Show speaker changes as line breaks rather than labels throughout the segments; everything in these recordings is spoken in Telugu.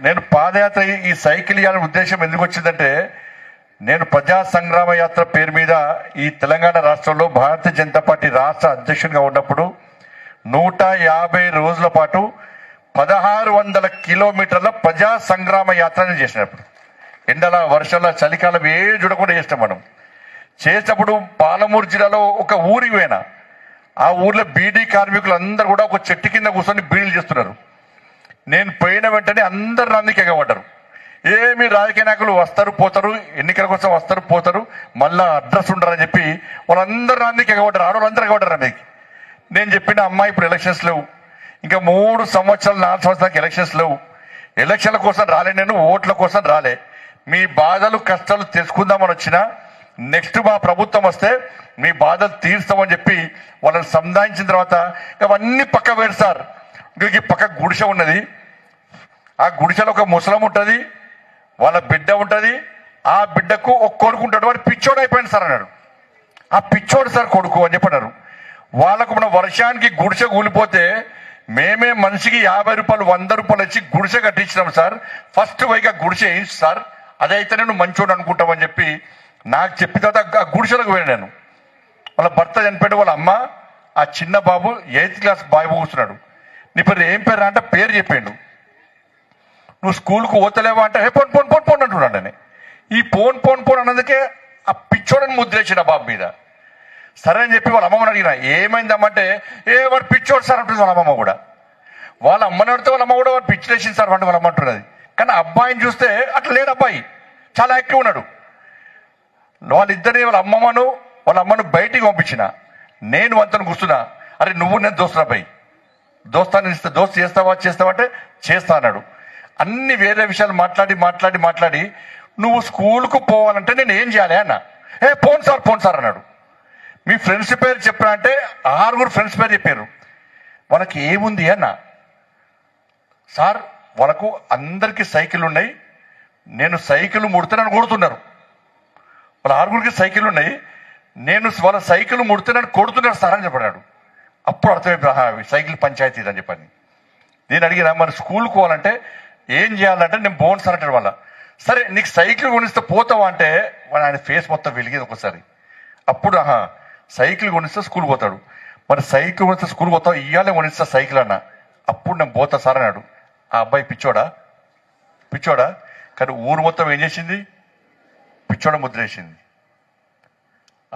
నేను పాదయాత్ర ఈ- సైకిల్ ఇవ్వాలని ఉద్దేశం ఎందుకు వచ్చిందంటే నేను ప్రజా సంగ్రామ యాత్ర పేరు మీద ఈ తెలంగాణ రాష్ట్రంలో భారతీయ జనతా పార్టీ రాష్ట్ర అధ్యక్షుడిగా ఉన్నప్పుడు నూట యాభై రోజుల పాటు పదహారు వందల కిలోమీటర్ల ప్రజా సంగ్రామ యాత్రని చేసినప్పుడు ఎండల వర్షాల చలికాలం ఏ చూడకుండా చేస్తాం మనం. చేసినప్పుడు పాలమూరు జిల్లాలో ఒక ఊరికి పోయినా ఆ ఊర్లో బీడీ కార్మికులు అందరూ కూడా ఒక చెట్టు కింద కూర్చొని బీడీలు చేస్తున్నారు. నేను పోయిన వెంటనే అందరు నందికి ఎగబడ్డారు. ఏమి రాజకీయ నాయకులు వస్తారు పోతారు ఎన్నికల కోసం వస్తారు పోతారు మళ్ళా అడ్రస్ ఉండరని చెప్పి వాళ్ళందరూ నందికి ఎగబడ్డారు. ఆడవాళ్ళందరూ ఎగబడ్డారు నందికి నేను చెప్పిన అమ్మాయి ఇప్పుడు ఎలక్షన్స్ లేవు. ఇంకా మూడు సంవత్సరాలు నాలుగు సంవత్సరాలకు ఎలక్షన్స్ లేవు. ఎలక్షన్ల కోసం రాలే నేను ఓట్ల కోసం రాలే. మీ బాధలు కష్టాలు తెలుసుకుందామని వచ్చినా నెక్స్ట్ మా ప్రభుత్వం వస్తే మీ బాధలు తీరుస్తామని చెప్పి వాళ్ళని సంధానించిన తర్వాత అవన్నీ పక్క పెడతారు. ఈ పక్క గుడిసె ఉన్నది. ఆ గుడిసెలో ఒక ముసలం ఉంటుంది. వాళ్ళ బిడ్డ ఉంటుంది. ఆ బిడ్డకు ఒక కొడుకు ఉంటాడు. వాడు పిచ్చోడు అయిపోయింది సార్ అన్నాడు. ఆ పిచ్చోడు సార్ కొడుకు అని చెప్పన్నారు వాళ్ళకు మన వర్షానికి గుడిసె కూలిపోతే మేమే మనిషికి యాభై రూపాయలు వంద రూపాయలు ఇచ్చి గుడిసె కట్టించినాం సార్. ఫస్ట్ పైగా గుడిసె వేయించు సార్. అదైతే నేను మంచోడు అనుకుంటామని చెప్పి నాకు చెప్పిన తర్వాత ఆ గుడిసెలకు పోయాను నేను. వాళ్ళ భర్త చనిపోయాడు. వాళ్ళ అమ్మ ఆ చిన్న బాబు ఎయిత్ క్లాస్ బాయ్ కూర్చున్నాడు నీ పేరు ఏం పేరు అంటే పేరు చెప్పిండు నువ్వు స్కూల్కు పోతలేవా అంటే హే పోన్ పోన్ పోన్ పోన్ అంటున్నాడని ఈ పోన్ పోన్ పోన్ అన్నందుకే ఆ పిచ్చోడని ముద్రేసిన బాబు మీద. సరే అని చెప్పి వాళ్ళ అమ్మమ్మని అడిగిన ఏమైందమ్మంటే ఏ వాడు పిచ్చోడు సార్ అంటుంది వాళ్ళ అమ్మమ్మ కూడా. వాళ్ళ అమ్మని అడిగితే వాళ్ళ అమ్మ కూడా వాడు పిచ్చిలేసింది సార్ అంటే వాళ్ళ అమ్మ అంటున్నది. కానీ అబ్బాయిని చూస్తే అట్లా లేడు అబ్బాయి. చాలా యాక్టివ్ ఉన్నాడు. వాళ్ళిద్దరిని వాళ్ళ అమ్మమ్మను వాళ్ళ అమ్మను బయటికి పంపించిన. నేను అంతను కూర్చున్నా. అరే నువ్వు నేను దోస్తున్నా దోస్తాన్ని దోస్తాను దోస్తు చేస్తావా చేస్తావా అంటే చేస్తా అన్నాడు. అన్ని వేరే విషయాలు మాట్లాడి మాట్లాడి మాట్లాడి నువ్వు స్కూల్కు పోవాలంటే నేను ఏం చేయాలి అన్న? ఏ పోను సార్ పోను సార్ అన్నాడు. మీ ఫ్రెండ్స్ పేరు చెప్పినా అంటే ఆరుగురు ఫ్రెండ్స్ పేరు చెప్పారు. వాళ్ళకి ఏముంది అన్న? సార్ వాళ్ళకు అందరికీ సైకిల్ ఉన్నాయి. నేను సైకిల్ ముడితే నన్ను కొడుతున్నారు. వాళ్ళ ఆరుగురికి సైకిల్ ఉన్నాయి. నేను వాళ్ళ సైకిల్ ముడితే నన్ను కొడుతున్నారు సార్ అని చెప్పాడు. అప్పుడు అర్థమైపోయింది ఆహా, సైకిల్ పంచాయతీ ఇది అని చెప్పని నేను అడిగిన మరి స్కూల్కి పోవాలంటే ఏం చేయాలంటే నేను బోన్స్ అనటం వల్ల సరే నీకు సైకిల్ కొనిస్తే పోతావా అంటే ఆయన ఫేస్ మొత్తం వెలిగేది ఒకసారి అప్పుడు ఆహా సైకిల్ కొనిస్తే స్కూల్ పోతాడు. మరి సైకిల్ కొనిస్తే స్కూల్ పోతావు? ఇవ్వాలే కొనిస్తా సైకిల్ అన్న. అప్పుడు నేను పోతా సార్ అన్నాడు. ఆ అబ్బాయి పిచ్చోడా? పిచ్చోడా? కానీ ఊరు మొత్తం ఏం చేసింది? పిచ్చోడ ముద్ర వేసింది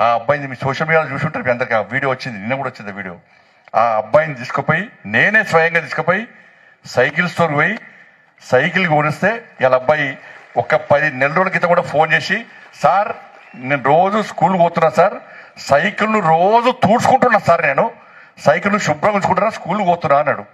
ఆ అబ్బాయిని మీ సోషల్ మీడియాలో చూసుంటారు మీ అందరికీ. ఆ వీడియో వచ్చింది నిన్న కూడా వచ్చింది వీడియో. ఆ అబ్బాయిని తీసుకుపోయి నేనే స్వయంగా తీసుకుపోయి సైకిల్ స్టోర్ పోయి సైకిల్ కొనిస్తే ఇలా అబ్బాయి ఒక పది నెల రోజుల క్రితం కూడా ఫోన్ చేసి సార్ నేను రోజు స్కూల్ పోతున్నా సార్. సైకిల్ను రోజు తూడ్చుకుంటున్నా సార్ నేను. సైకిల్ను శుభ్రం ఉంచుకుంటున్నా స్కూల్ పోతున్నా అన్నాడు.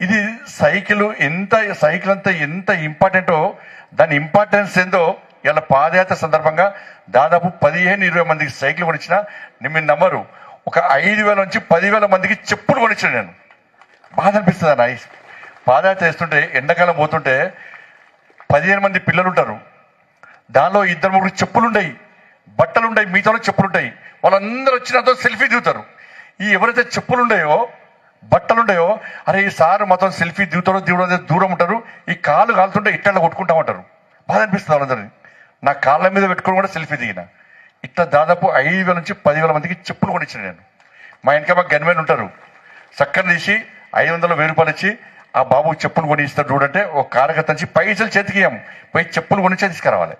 ఇది సైకిల్ ఎంత సైకిల్ అంతా ఎంత ఇంపార్టెంటో దాని ఇంపార్టెన్స్ ఏందో ఇలా పాదయాత్ర సందర్భంగా దాదాపు పదిహేను ఇరవై మందికి సైకిల్ కొనిచ్చిన నేను మీరు నమ్మరు ఒక ఐదు వేల నుంచి పదివేల మందికి చెప్పులు కొనిచ్చిన నేను. బాధ అనిపిస్తుంది అన్న పాదయాత్ర చేస్తుంటే ఎండాకాలం పోతుంటే పదిహేను మంది పిల్లలు ఉంటారు దానిలో ఇద్దరు ముగ్గురు చెప్పులుండయి బట్టలుండయి బట్టలు మిగతాలో చెప్పులు ఉంటాయి వాళ్ళందరూ వచ్చినతో సెల్ఫీ దిగుతారు. ఈ ఎవరైతే చెప్పులు బట్టలుండయో అరే ఈ సార్ మొత్తం సెల్ఫీ దిగుతారో దిగడం దూరం ఉంటారు. ఈ కాలు కాలుతుంటే ఇట్లా కొట్టుకుంటా ఉంటారు. బాధ అనిపిస్తుంది వాళ్ళందరినీ. నా కాళ్ళ మీద పెట్టుకుని కూడా సెల్ఫీ దిగిన. ఇట్లా దాదాపు ఐదు వేల నుంచి పదివేల మందికి చెప్పులు కొనిచ్చిన నేను. మా వెనక మా గన్మెన్ ఉంటారు. చక్కని తీసి ఐదు వందల వెయ్యి రూపాయలు ఇచ్చి ఆ బాబు చెప్పులు కొని ఇస్తాడు చూడంటే ఒక కార్యకర్త నుంచి పైసలు చేతికి ఇయ్యం పోయి చెప్పులు కొనిచ్చే తీసుకురావాలి.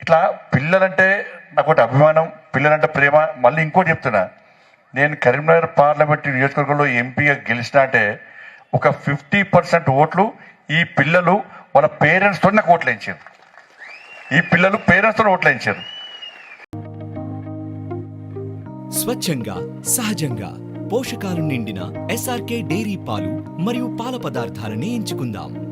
ఇట్లా పిల్లలంటే నాకు ఒకటి అభిమానం పిల్లలంటే ప్రేమ. మళ్ళీ ఇంకోటి చెప్తున్నా. నేను కరీంనగర్ పార్లమెంట్ నియోజకవర్గంలో ఎంపీగా గెలిచిన అంటే ఒక ఫిఫ్టీ పర్సెంట్ ఓట్లు ఈ పిల్లలు వాళ్ళ పేరెంట్స్తో నాకు ఓట్లు వేయించారు. ఈ పిల్లలు పేరెంట్స్తో ఓట్లు
స్వచ్ఛంగా సహజంగా పోషకాలు నిండిన ఎస్ఆర్కే డైరీ పాలు మరియు పాల పదార్థాలని ఎంచుకుందాం.